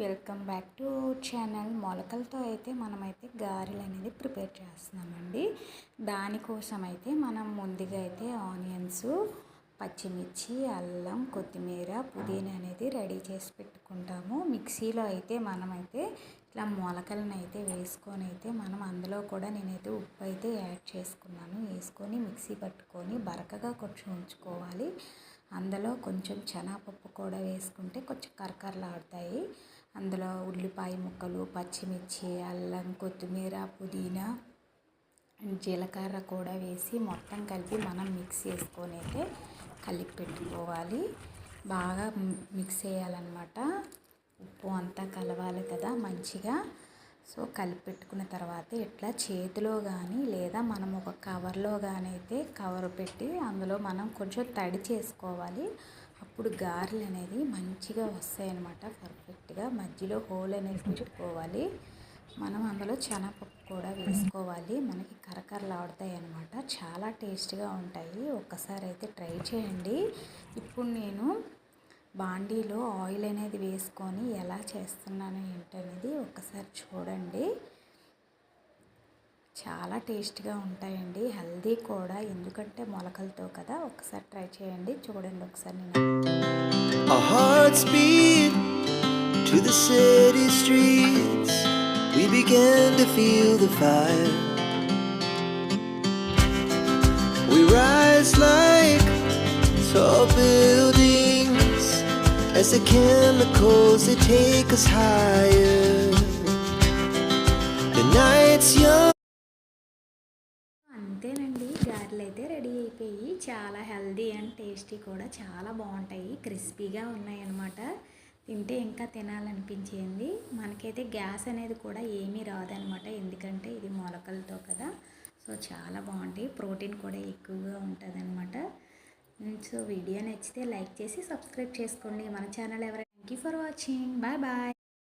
Welcome back to channel. మొలకలతో అయితే మనమైతే గారెలు అనేది ప్రిపేర్ చేస్తున్నామండి. దానికోసం అయితే మనం ముందుగా అయితే ఆనియన్స్ పచ్చిమిర్చి అల్లం కొత్తిమీర పుదీనా అనేది రెడీ చేసి పెట్టుకుంటాము. మిక్సీలో అయితే మనమైతే ఇట్లా మొలకలను అయితే వేసుకొని అయితే మనం అందులో కూడా నేనైతే ఉప్పు అయితే యాడ్ చేసుకున్నాను. వేసుకొని మిక్సీ పట్టుకొని బరకగా కొంచెం ఉంచుకోవాలి. అందులో కొంచెం శనగపప్పు కూడా వేసుకుంటే కొంచెం కరకరలాడుతాయి. అందులో ఉల్లిపాయ ముక్కలు పచ్చిమిర్చి అల్లం కొత్తిమీర పుదీనా జీలకర్ర కూడా వేసి మొత్తం కలిపి మనం మిక్స్ చేసుకొని అయితే కలిపి పెట్టుకోవాలి. బాగా మిక్స్ చేయాలన్నమాట. ఉప్పు అంతా కలవాలి కదా మంచిగా. సో కలిపి పెట్టుకున్న తర్వాత ఇట్లా చేతిలో కానీ లేదా మనం ఒక కవర్లో కానీ అయితే కవర్ పెట్టి అందులో మనం కొంచెం తడి చేసుకోవాలి. అప్పుడు గారెలు అనేది మంచిగా వస్తాయి అన్నమాట కొద్దిగా మధ్యలో హోల్ అనేది పెట్టుకోవాలి. మనం అందులో శనగపప్పు కూడా వేసుకోవాలి. మనకి కరకరలాడుతాయి అన్నమాట. చాలా టేస్ట్గా ఉంటాయి. ఒక్కసారి అయితే ట్రై చేయండి. ఇప్పుడు నేను బాండీలో ఆయిల్ అనేది వేసుకొని ఎలా చేస్తున్నాను ఏంటనేది ఒకసారి చూడండి. చాలా టేస్ట్గా ఉంటాయండి. హెల్దీ కూడా. ఎందుకంటే మొలకలతో కదా. ఒకసారి ట్రై చేయండి. చూడండి ఒకసారి నేను to the city streets. We began to feel the fire. We rise like tall buildings as the chemicals they take us higher. The night's young. అంతేనండి గారెలు అయితే రెడీ అయిపోయి చాలా హెల్దీ అండ్ టేస్టీ కూడా చాలా బాగుంటాయి క్రిస్పీగా ఉన్నాయన్నమాట తింటే ఇంకా తినాలనిపించింది. మనకైతే గ్యాస్ అనేది కూడా ఏమీ రాదనమాట. ఎందుకంటే ఇది మొలకలతో కదా. సో చాలా బాగుంటాయి. ప్రోటీన్ కూడా ఎక్కువగా ఉంటుందన్నమాట సో వీడియో నచ్చితే లైక్ చేసి సబ్స్క్రైబ్ చేసుకోండి. మన ఛానల్ ఎవరైనా thank you for watching. Bye bye.